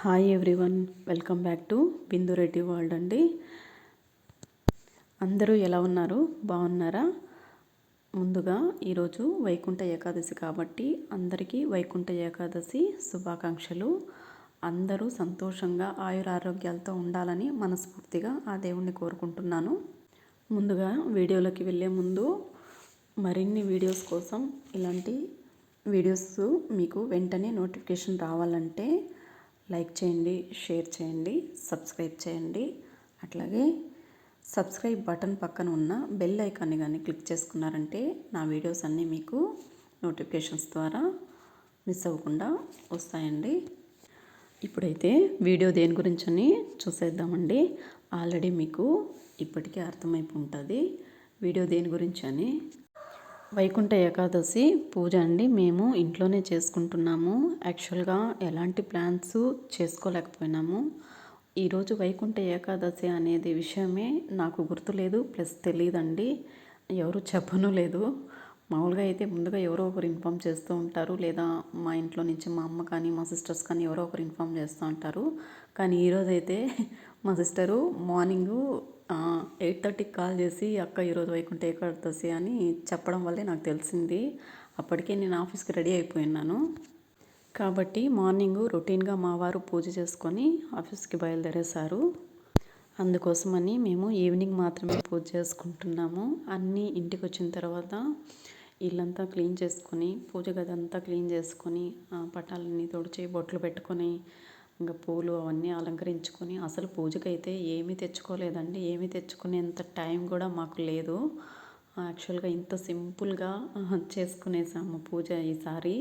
Hi everyone welcome back to Bindu Reddy world అండి. అందరూ ఎలా ఉన్నారు? బాగున్నారా? ముందుగా ఈరోజు వైకుంఠ ఏకాదశి కాబట్టి అందరికీ వైకుంఠ ఏకాదశి శుభాకాంక్షలు. అందరూ సంతోషంగా ఆయురారోగ్యాలతో ఉండాలని మనస్ఫూర్తిగా ఆ దేవుణ్ణి కోరుకుంటున్నాను. ముందుగా వీడియోలోకి వెళ్ళే ముందు మరిన్ని వీడియోస్ కోసం ఇలాంటి వీడియోస్ మీకు వెంటనే నోటిఫికేషన్ రావాలంటే లైక్ చేయండి షేర్ చేయండి సబ్స్క్రైబ్ చేయండి. అట్లాగే సబ్స్క్రైబ్ బటన్ పక్కన ఉన్న బెల్ ఐకాన్ని కానీ క్లిక్ చేసుకున్నారంటే నా వీడియోస్ అన్నీ మీకు నోటిఫికేషన్స్ ద్వారా మిస్ అవ్వకుండా వస్తాయండి. ఇప్పుడైతే వీడియో దేని గురించి అని చూసేద్దామండి. ఆల్రెడీ మీకు ఇప్పటికే అర్థమైపు ఉంటుంది. వీడియో దేని గురించి అని వైకుంఠ ఏకాదశి పూజ అండి. మేము ఇంట్లోనే చేసుకుంటున్నాము. యాక్చువల్గా ఎలాంటి ప్లాన్స్ చేసుకోలేకపోయినాము. ఈరోజు వైకుంఠ ఏకాదశి అనేది విషయమే నాకు గుర్తులేదు ప్లస్ తెలియదండి ఎవరు చెప్పను లేదు. మామూలుగా అయితే ముందుగా ఎవరో ఒకరు ఇన్ఫామ్ చేస్తూ ఉంటారు లేదా మా ఇంట్లో నుంచి మా అమ్మ కానీ మా సిస్టర్స్ కానీ ఎవరో ఒకరు ఇన్ఫామ్ చేస్తూ ఉంటారు. కానీ ఈరోజైతే మా సిస్టరు మార్నింగు ఎయిట్ థర్టీకి కాల్ చేసి అక్క ఈరోజు వైకుంఠ ఏకాదశి అని చెప్పడం వల్లే నాకు తెలిసింది. అప్పటికే నేను ఆఫీస్కి రెడీ అయిపోయినాను కాబట్టి మార్నింగ్ రొటీన్గా మా వారు పూజ చేసుకొని ఆఫీస్కి బయలుదేరేశారు. అందుకోసమని మేము ఈవినింగ్ మాత్రమే పూజ చేసుకుంటున్నాము. అన్నీ ఇంటికి వచ్చిన తర్వాత ఇల్లంతా క్లీన్ చేసుకొని పూజ గది అంతా క్లీన్ చేసుకొని పటాలన్నీ తుడిచి బొట్లు పెట్టుకొని ఇంకా పూలు అవన్నీ అలంకరించుకొని అసలు పూజకైతే ఏమీ తెచ్చుకోలేదండి. ఏమీ తెచ్చుకునేంత టైం కూడా మాకు లేదు. యాక్చువల్గా ఇంత సింపుల్గా చేసుకునేసాము పూజ ఈసారి.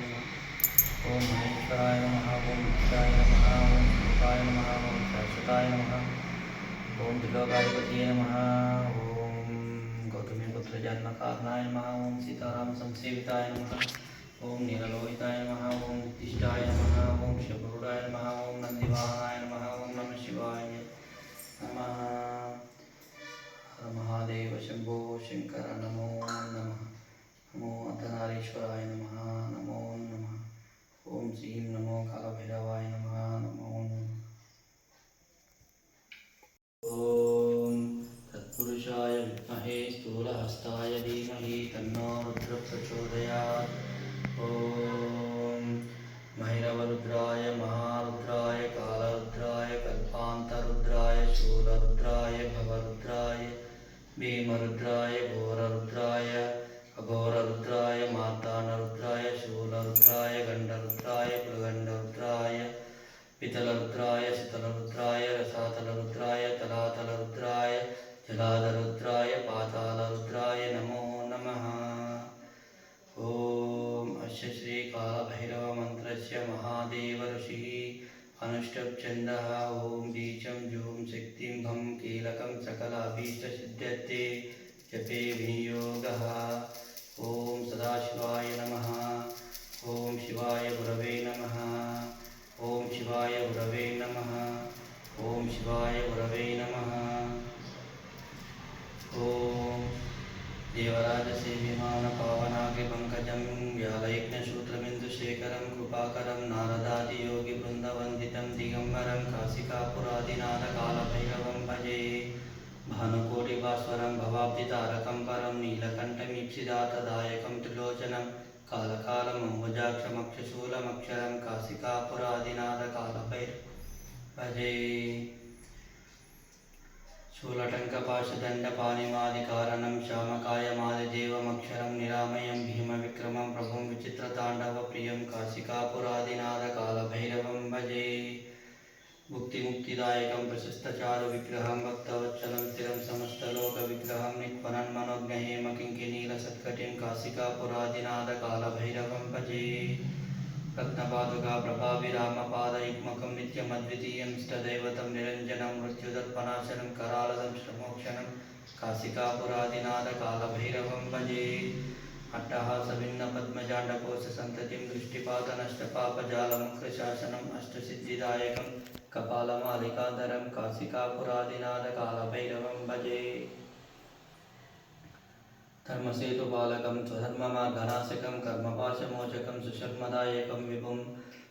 नमः। ओम महेश्वराय नमः, ओम भक्ताय नमः, ओम सुताय नमः, ओम शाश्वताय नमः। ओम त्रिलोकाधिपतये नमः। ओम गौतमी पुत्र जन्म कारणाय नमः। ओम सीताराम संसेविताय नमः। ओम श्रीकालभैरवमन्त्रस्य महादेव ऋषिः अनुष्टुप्छन्दः ॐ बीचं जूं शक्तिं भं कीलकं सकलाभीष्टसिद्ध्यते जपे विनियोगः देवराजसेविमानपावनाग्रिपङ्कजं व्यालयज्ञसूत्रबिन्दुशेखरं कृपाकरं नारदादियोगिवृन्दवन्दितं दिगम्बरं काशिकापुरादिनाथकालभैरवं भजे भानुकोटिभास्वरं भवाब्धितारकं परं नीलकण्ठमीप्सिदातदायकं त्रिलोचनं कालकालमम्बुजाक्षमक्षशूलमक्षरं काशिकापुरादिनाथकालभैर भजे शूलटङ्कपाशदण्डपाणिमादिकारणं श्यामकायमादिदेवमक्षरं निरामयं भीमविक्रमं प्रभुं विचित्रताण्डवप्रियं काशिकापुरादिनाथकालभैरवं भजे भुक्तिमुक्तिदायकं प्रशस्तचारुविग्रहं भक्तवत्सलं स्थिरं समस्तलोकविग्रहं नित्पनन्मनोज्ञहेम किङ्किनीलसत्कटिं काशिकापुरादिनादकालभैरवं भजे రత్నపాదుగా ప్రభావిరామ పాద ఇక్మకం నిత్యం అద్వితీయం ఇష్టదైవతం నిరంజనం మృత్యుదర్పణాశనం కరాలదం శ్రమోక్షణం కాశికాపురాదినాథ కాలభైరవం భజే అట్టహాసభిన్న పద్మజాండకోశ సంతతిం దృష్టిపాత నష్టపాపజాలముఖశాసనం అష్టసిద్ధిదాయకం కపాలమాలికాధరం కాశికాపురాదినాథ కాలభైరవం భజే धर्मसेतुपालकं स्वधर्ममार्गनाशकं कर्मपाशमोचकं सुशर्मदायकं विभुं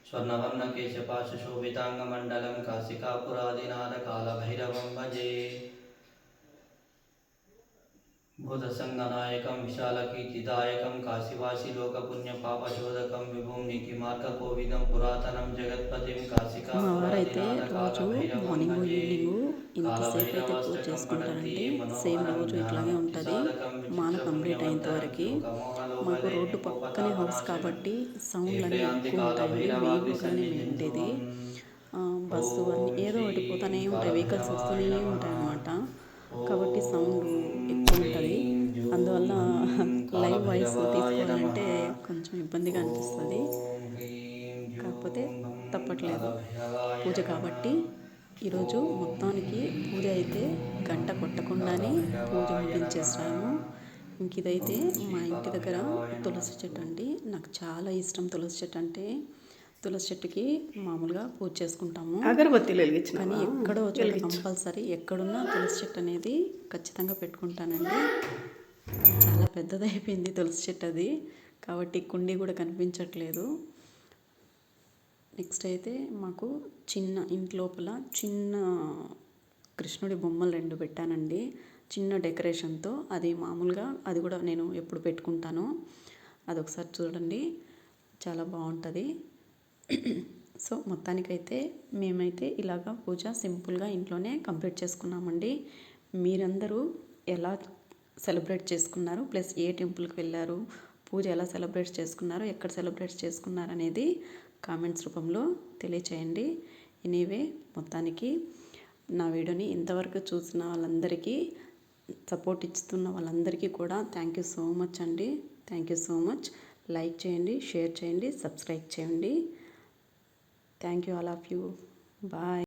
स्वर्णवर्णकेशपाशशोभिताङ्गमण्डलं काशिकापुरादिनादकालभैरवं भजे भूतसङ्गनायकं विशालकीर्तिदायकं काशिवासिलोकपुण्यपापशोधकं विभुं नीतिमार्गकोविदं पुरातनं जगत्पतिं మా వారైతే రోజు మార్నింగ్ काशिकापुरादिनादकालभैरवं ఈవినింగ్ ఇంతసేపు అయితే పూజ చేసుకుంటారండి సేమ్ రోజు ఇట్లాగే ఉంటుంది. మాల కంప్లీట్ అయ్యేంత వరకు మాకు రోడ్డు పక్కనే హౌస్ కాబట్టి సౌండ్లు అన్నీ ఎక్కువ రోడ్లోనే మేము ఉండేది. బస్సు అన్నీ ఏదో ఒకటి పోతానే ఉంటాయి. వెహికల్స్ వస్తూనే ఉంటాయి అన్నమాట. కాబట్టి సౌండ్ ఎక్కువ ఉంటుంది. అందువల్ల లైవ్ వాయిస్ తీసుకోవాలంటే కొంచెం ఇబ్బందిగా అనిపిస్తుంది. కాకపోతే తప్పట్లేదు. పూజ కాబట్టి ఈరోజు మొత్తానికి పూజ అయితే గంట కొట్టకుండానే పూజ ముగించేసాము ఇంక ఇదైతే మా ఇంటి దగ్గర తులసి చెట్టు అండి. నాకు చాలా ఇష్టం తులసి చెట్టు అంటే. తులసి చెట్టుకి మామూలుగా పూజ చేసుకుంటాము. అగరబత్తీలు వెలిగించిన కానీ ఎక్కడో చోట కంపల్సరీ ఎక్కడున్నా తులసి చెట్టు అనేది ఖచ్చితంగా పెట్టుకుంటానండి. చాలా పెద్దదైపోయింది తులసి చెట్టు అది. కాబట్టి కుండీ కూడా కనిపించట్లేదు. నెక్స్ట్ అయితే మాకు చిన్న ఇంటి లోపల చిన్న కృష్ణుడి బొమ్మలు రెండు పెట్టానండి. చిన్న డెకరేషన్తో. అది మామూలుగా అది కూడా నేను ఎప్పుడు పెట్టుకుంటాను. అదొకసారి చూడండి. చాలా బాగుంటుంది. సో మొత్తానికైతే మేమైతే ఇలాగా పూజ సింపుల్గా ఇంట్లోనే కంప్లీట్ చేసుకున్నామండి. మీరందరూ ఎలా సెలబ్రేట్ చేసుకున్నారు? ప్లస్ ఏ టెంపుల్కి వెళ్ళారు? పూజ ఎలా సెలబ్రేట్ చేసుకున్నారు? ఎక్కడ సెలబ్రేట్ చేసుకున్నారు అనేది కామెంట్స్ రూపంలో తెలియచేయండి. ఎనీవే మొత్తానికి నా వీడియోని ఇంతవరకు చూసిన వాళ్ళందరికీ సపోర్ట్ ఇస్తున్న వాళ్ళందరికీ కూడా థ్యాంక్ యూ సో మచ్ అండి. Thank you so much like చేయండి షేర్ చేయండి సబ్స్క్రైబ్ చేయండి. Thank you all of you bye